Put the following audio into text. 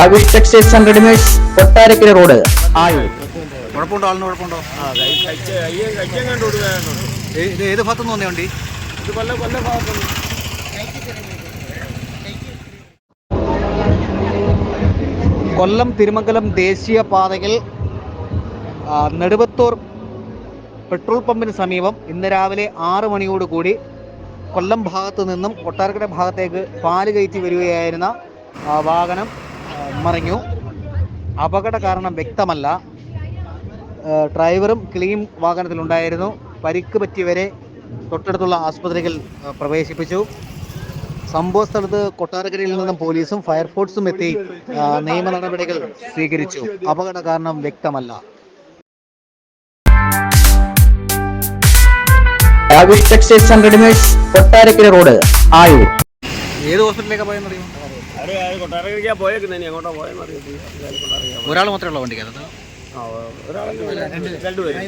Ravish textiles and readymades Kottarakkara road ആയി? കുഴപ്പമുണ്ടോ? ആളിന് കുഴപ്പമുണ്ടോ? ഇത് ഏത് ഭാഗത്തുനിന്ന് വന്നേ വണ്ടി? ഇത് കൊല്ല കൊല്ല ഭാഗത്തുനിന്ന് കൊല്ലം തിരുമംഗലം ദേശീയപാതയിൽ നെടുവത്തൂർ പെട്രോൾ പമ്പിന് സമീപം ഇന്ന് രാവിലെ ആറ് മണിയോടുകൂടി കൊല്ലം ഭാഗത്തു നിന്നും കൊട്ടാരക്കര ഭാഗത്തേക്ക് പാൽ കയറ്റി വരികയായിരുന്ന വാഹനം മറിഞ്ഞു. അപകട കാരണം വ്യക്തമല്ല. ഡ്രൈവറും ക്ലീം വാഹനത്തിലുണ്ടായിരുന്നു. പരിക്ക് പറ്റിയവരെ തൊട്ടടുത്തുള്ള ആസ്പത്രിയിൽ പ്രവേശിപ്പിച്ചു. സംഭവ സ്ഥലത്ത് കൊട്ടാരക്കരയിൽ നിന്നും പോലീസും ഫയർഫോഴ്സും എത്തി നിയമ നടപടികൾ സ്വീകരിച്ചു. അപകട കാരണം വ്യക്തമല്ല. Textiles Kottarakkara road Ayur. ഏത് ഹോസ്പിറ്റലിലേക്കാ പോയെന്ന് അറിയുമോ? അവിടെ കൊട്ടാരക്കരയ്ക്കാ പോയേക്കുന്നത് ഇനി എങ്ങോട്ടാ പോയെന്ന് അറിയത്തില്ല. എന്തായാലും കൊട്ടാരക്കര ഒരാൾ മാത്രമേ ഉള്ളൂ വണ്ടിക്കകത്ത്. ആ ഒരാളെ രണ്ടുപേരും